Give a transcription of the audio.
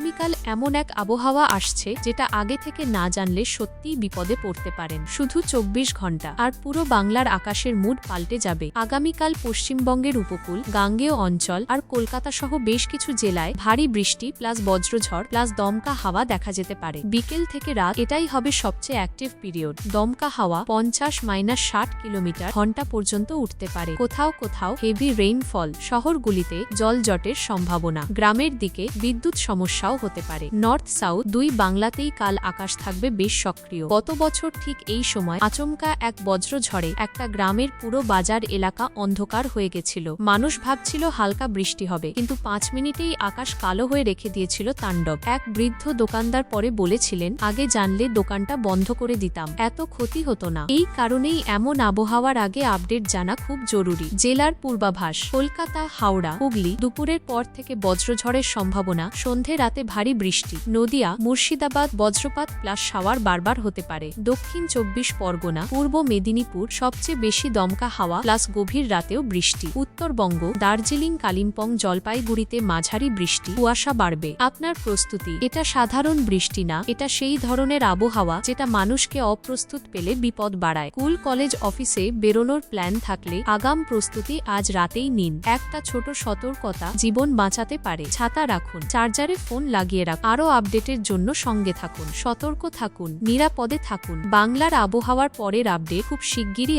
আগামীকাল এমন এক আবহাওয়া আসছে যেটা আগে থেকে না জানলে সত্যিই বিপদে পড়তে পারেন। শুধু চব্বিশ ঘণ্টা, আর পুরো বাংলার আকাশের মুড পাল্টে যাবে। আগামীকাল পশ্চিমবঙ্গের উপকূল, গাঙ্গেয় অঞ্চল আর কলকাতা সহ বেশ কিছু জেলায় ভারী বৃষ্টি প্লাস বজ্রঝড় প্লাস দমকা হাওয়া দেখা যেতে পারে। বিকেল থেকে রাত এটাই হবে সবচেয়ে অ্যাক্টিভ পিরিয়ড। দমকা হাওয়া পঞ্চাশ মাইনাস ষাট কিলোমিটার ঘণ্টা পর্যন্ত উঠতে পারে। কোথাও কোথাও হেভি রেইনফল শহরগুলিতে জলজটের সম্ভাবনা। গ্রামের দিকে বিদ্যুৎ সমস্যাও হতে পারে। নর্থ সাউথ দুই বাংলাতেই কাল আকাশ থাকবে বেশ সক্রিয়। গত বছর ঠিক এই সময় আচমকা এক বজ্রঝড়ে একটা গ্রামের পুরো বাজার এলাকা অন্ধকার হয়ে গেছিল। মানুষ ভাবছিল হালকা বৃষ্টি হবে, কিন্তু পাঁচ মিনিটেই আকাশ কালো হয়ে রেখে দিয়েছিল তাণ্ডব। এক বৃদ্ধ দোকানদার পরে বলেছিলেন, আগে জানলে দোকানটা বন্ধ করে দিতাম। এত ক্ষতি হতো না। এই কারণেই এমন আবহাওয়ার আগে আপডেট জানা খুব জরুরি। জেলার পূর্বাভাস, কলকাতা, হাওড়া, হুগলি দুপুরের পর থেকে বজ্রঝড়ের সম্ভাবনা সন্ধে রাতে ভারী বৃষ্টি। নদিয়া, মুর্শিদাবাদ, বজ্রপাত প্লাস শাওয়ার বারবার হতে পারে। দক্ষিণ চব্বিশ পরগনা, পূর্ব মেদিনীপুর সবচেয়ে বেশি দমকা হাওয়া প্লাস গভীর রাতেও বৃষ্টি। উত্তরবঙ্গ, দার্জিলিং, কালিম্পং, জলপাইগুড়িতে মাঝারি বৃষ্টি। কুয়াশা বাড়বে। আপনার প্রস্তুতি, এটা সাধারণ বৃষ্টি না, এটা সেই ধরনের আবহাওয়া যেটা মানুষকে অপ্রস্তুত পেলে বিপদ বাড়ায়। স্কুল, কলেজ, অফিসে বেরোনোর প্ল্যান থাকলে আগাম প্রস্তুতি আজ রাতেই নিন। একটা ছোট সতর্কতা জীবন বাঁচাতে পারে। ছাতা রাখুন। চার্জারে ফোন লাগিয়ে রাখুন আরও আপডেটের জন্য সঙ্গে থাকুন, সতর্ক থাকুন, নিরাপদে থাকুন। বাংলার আবহাওয়ার পরের আপডেট খুব শিগগিরই